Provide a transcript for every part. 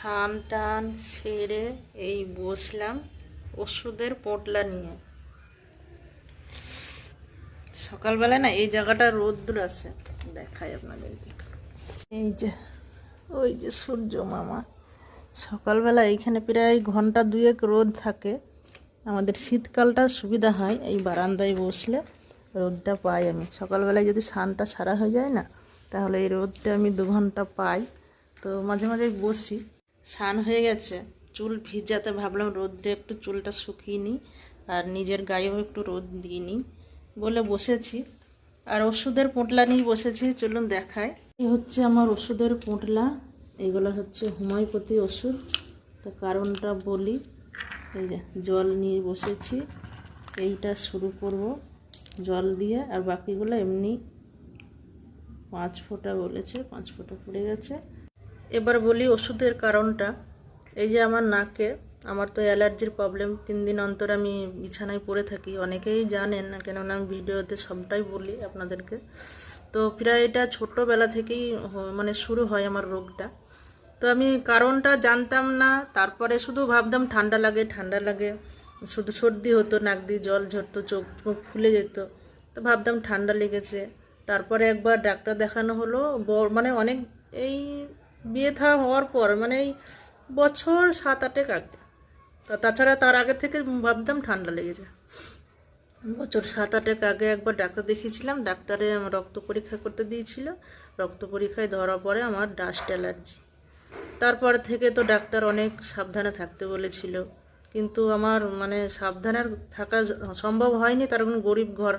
স্নান টান সেরে এই বসলাম ওষুধের পোটলা নিয়ে। সকালবেলা না এই জায়গাটা রোদ্দুর আছে, দেখাই আপনাদেরকে। এই যে, ওই যে সূর্য মামা। সকালবেলা এইখানে প্রায় ঘণ্টা দুয়েক রোদ থাকে। আমাদের শীতকালটা সুবিধা হয়, এই বারান্দায় বসলে রোদটা পাই আমি। সকালবেলায় যদি সানটা সারা হয়ে যায় না, তাহলে এই রোদটা আমি দু ঘণ্টা পাই। তো মাঝে মাঝে বসি। স্নান হয়ে গেছে। চুল ভিজাতে ভাবলাম রোদে একটু চুলটা শুকিয়ে নিই, আর নিজের গায়েও একটু রোদ দিয়ে নিই বলে বসেছি। আর ওষুধের পোঁটলা নিয়ে বসেছি, চলুন দেখায় এ হচ্ছে আমার ওষুধের পোঁটলা, এগুলো হচ্ছে হোমিওপ্যাথি ওষুধ। তো কারণটা বলি, এই যে জল নিয়ে বসেছি, এইটা শুরু করব জল দিয়ে। আর বাকিগুলো এমনি পাঁচ ফোঁটা বলেছে পাঁচ ফোঁটা পড়ে গেছে। এবার বলি ওষুধের কারণটা। এই যে আমার নাকে, আমার তো অ্যালার্জির প্রবলেম। তিন দিন অন্তর আমি বিছানায় পড়ে থাকি। অনেকেই জানেন না কেননা আমি ভিডিওতে সবটাই বলি আপনাদেরকে। তো প্রায় এটা ছোটোবেলা থেকেই মানে শুরু হয় আমার রোগটা। তো আমি কারণটা জানতাম না। তারপরে শুধু ভাবতাম ঠান্ডা লাগে ঠান্ডা লাগে। শুধু সর্দি হতো, নাক দিয়ে জল ঝরতো, চোখ মুখ ফুলে যেত। তো ভাবতাম ঠান্ডা লেগেছে। তারপরে একবার ডাক্তার দেখানো হলো মানে অনেক, এই বিয়ে থা হওয়ার পর মানে এই বছর সাত আটেক আগে তা তাছাড়া তার আগে থেকে ভাবতাম ঠান্ডা লেগেছে বছর সাত আটেক আগে একবার ডাক্তার দেখিয়েছিলাম, ডাক্তারে রক্ত পরীক্ষা করতে দিয়েছিল। রক্ত পরীক্ষায় ধরা পড়ে আমার ডাস্ট অ্যালার্জি। তারপর থেকে তো ডাক্তার অনেক সাবধানে থাকতে বলেছিল। কিন্তু আমার মানে সাবধানে থাকা সম্ভব হয়নি, তার কোনো গরিব ঘর।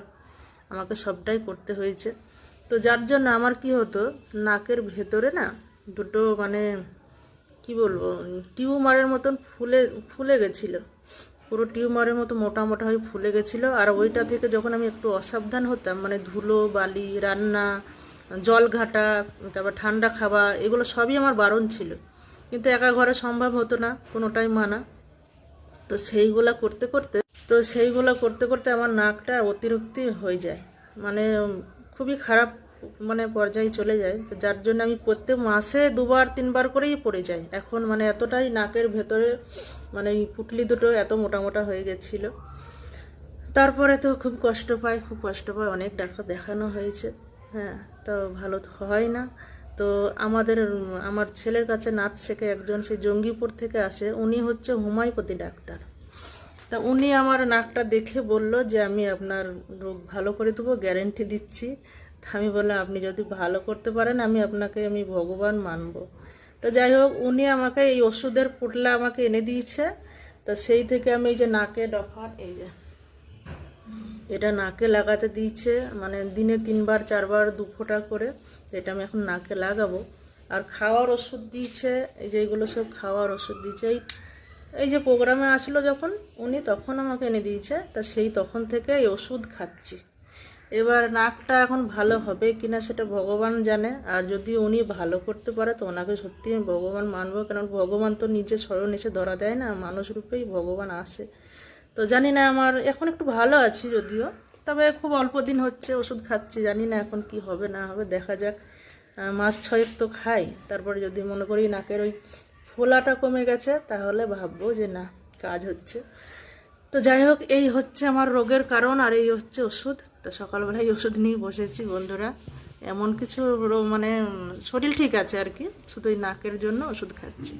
আমাকে সবটাই করতে হয়েছে। তো যার জন্য আমার কি হতো, নাকের ভেতরে না দুটো মানে কি বলব, টিউমারের মতন ফুলে ফুলে গেছিল। পুরো টিউমারের মতো মোটা মোটা হয়ে ফুলে গেছিল। আর ওইটা থেকে যখন আমি একটু অসাবধান হতাম মানে ধুলো, বালি, রান্না, জল ঘাটা, তারপর ঠান্ডা খাওয়া, এগুলো সবই আমার বারণ ছিল। কিন্তু একা ঘরে সম্ভব হতো না, কোনোটাই মানা। তো সেইগুলা করতে করতে, তো সেইগুলা করতে করতে আমার নাকটা অতিরিক্তি হয়ে যায়। মানে খুবই খারাপ মানে পর্যায়ে চলে যায়। তো যার জন্য আমি প্রত্যেক মাসে দুবার, তিনবার করেই পড়ে যাই। এখন মানে এতটাই নাকের ভেতরে মানে পুটলি দুটো এত মোটা মোটা হয়ে গেছিল। তারপরে তো খুব কষ্ট পাই খুব কষ্ট পাই অনেক ডাক্তার দেখানো হয়েছে। হ্যাঁ তো ভালো তো হয় না। তো আমাদের, আমার ছেলের কাছে নাচ শেখে একজন সেই জঙ্গিপুর থেকে আসে। উনি হচ্ছে হোমিওপ্যাথি ডাক্তার। তা উনি আমার নাকটা দেখে বলল যে, আমি আপনার রোগ ভালো করে দেবো, গ্যারেন্টি দিচ্ছি। আমি বললাম, আপনি যদি ভালো করতে পারেন, আমি আপনাকে, আমি ভগবান মানব। তো যাই হোক, উনি আমাকে এই ওষুধের পুটলা আমাকে এনে দিয়েছে। তো সেই থেকে আমি এই যে নাকে ডফার, এই যে এটা নাকে লাগাতে দিয়েছে মানে দিনে তিনবার, চারবার, দু ফোঁটা করে এটা আমি এখন নাকে লাগাবো। আর খাওয়ার ওষুধ দিয়েছে, এই যে এগুলো সব খাওয়ার ওষুধ দিয়েছে। এই এই যে প্রোগ্রামে আসলো যখন, উনি তখন আমাকে এনে দিয়েছে, তা সেই তখন থেকে এই ওষুধ খাচ্ছি। এবার নাকটা এখন ভালো হবে কিনা সেটা ভগবান জানে, আর যদি উনি ভালো করতে পারে তো ওনাকে সত্যি আমি ভগবান মানব কারণ ভগবান তো নিজে স্মরণ এসে ধরা দেয় না, মানুষ রূপেই ভগবান আসে। তো জানি না আমার এখন একটু ভালো আছি যদিও, তবে খুব অল্প দিন হচ্ছে ওষুধ খাচ্ছি, জানি না এখন কি হবে না হবে, দেখা যাক। মাস ছয়েক তো খাই, তারপরে যদি মনে করি নাকের ওই ফোলাটা কমে গেছে, তাহলে ভাববো যে না, কাজ হচ্ছে। তো যাই হোক, এই হচ্ছে আমার রোগের কারণ আর এই হচ্ছে ওষুধ। তো সকালবেলায় ওষুধ নিয়ে বসেছি বন্ধুরা। এমন কিছু মানে শরীর ঠিক আছে আর কি। শুধু নাকের জন্য ওষুধ খাচ্ছি।